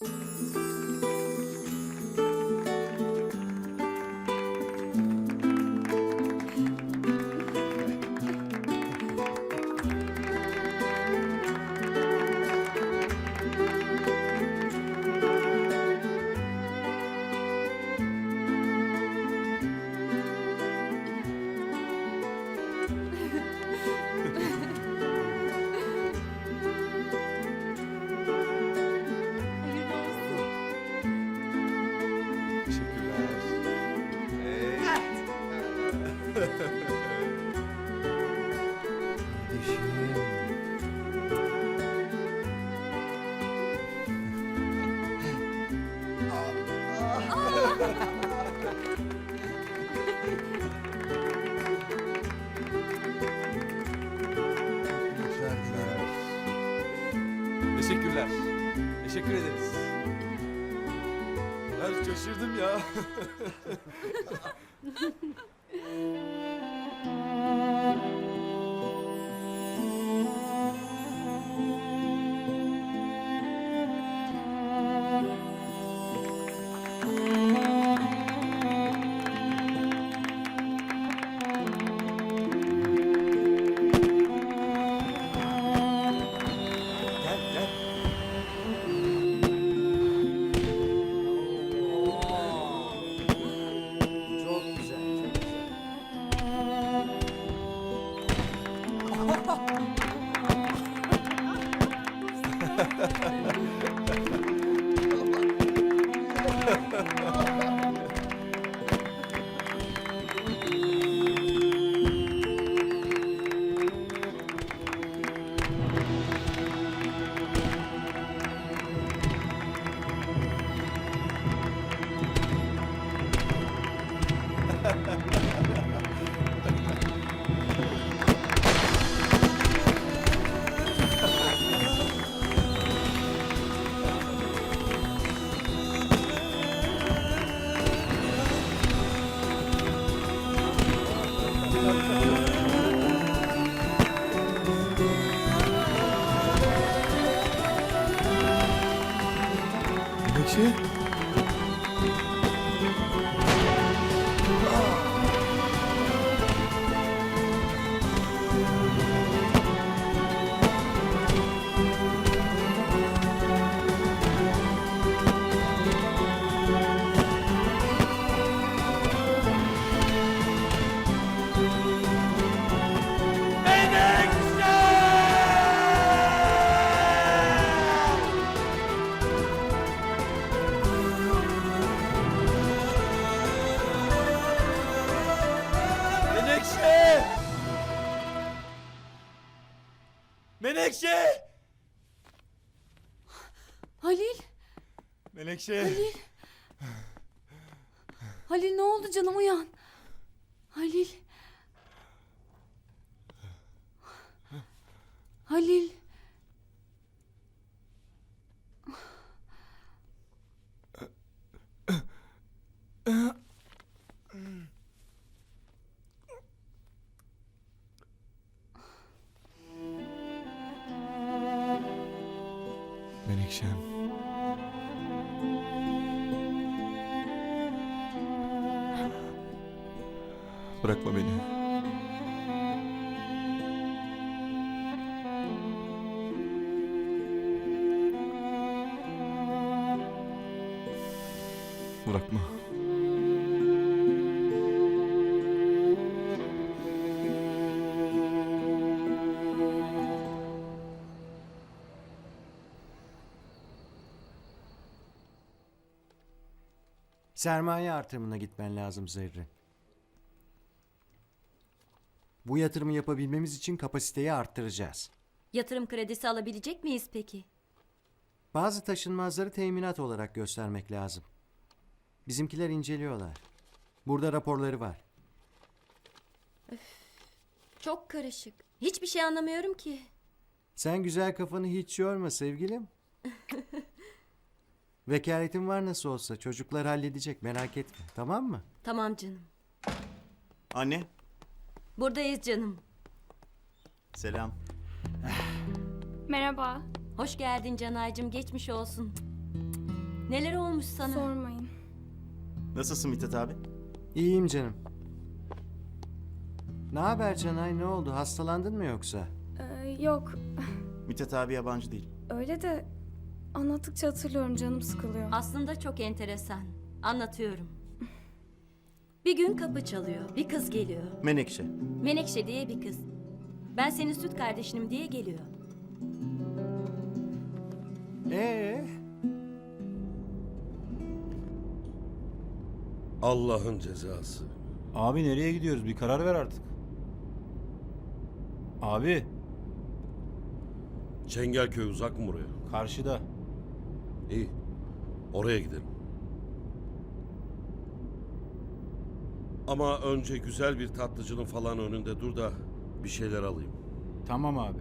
Música Teşekkürler. Teşekkür ederiz. Ben şaşırdım ya. Menekşe. Menekşe! Halil, Menekşe! Halil ne oldu canım uyan. Halil. Halil. Menekşem. Bırakma beni. Bırakma. Sermaye artırımına gitmen lazım Zerrin. Bu yatırımı yapabilmemiz için kapasiteyi arttıracağız. Yatırım kredisi alabilecek miyiz peki? Bazı taşınmazları teminat olarak göstermek lazım. Bizimkiler inceliyorlar. Burada raporları var. Çok karışık. Hiçbir şey anlamıyorum ki. Sen güzel kafanı hiç yorma sevgilim. Vekaletin var nasıl olsa çocuklar halledecek merak etme tamam mı? Tamam canım. Anne, Buradayız canım. selam. Merhaba. Hoş geldin Canaycığım. Geçmiş olsun. Neler olmuş sana? Sormayın. Nasılsın Mithat abi? İyiyim canım. Ne haber Canay ne oldu hastalandın mı yoksa? Ee, yok Mithat abi yabancı değil. öyle de anlattıkça hatırlıyorum canım sıkılıyor. Aslında çok enteresan. Anlatıyorum. Bir gün kapı çalıyor. Bir kız geliyor. Menekşe. Menekşe diye bir kız. Ben senin süt kardeşinim diye geliyor. Ee, Allah'ın cezası. Abi nereye gidiyoruz? Bir karar ver artık. Abi Çengelköy uzak mı buraya? karşıda. İyi. Oraya gidelim. Ama önce güzel bir tatlıcının falan önünde dur da bir şeyler alayım. Tamam abi.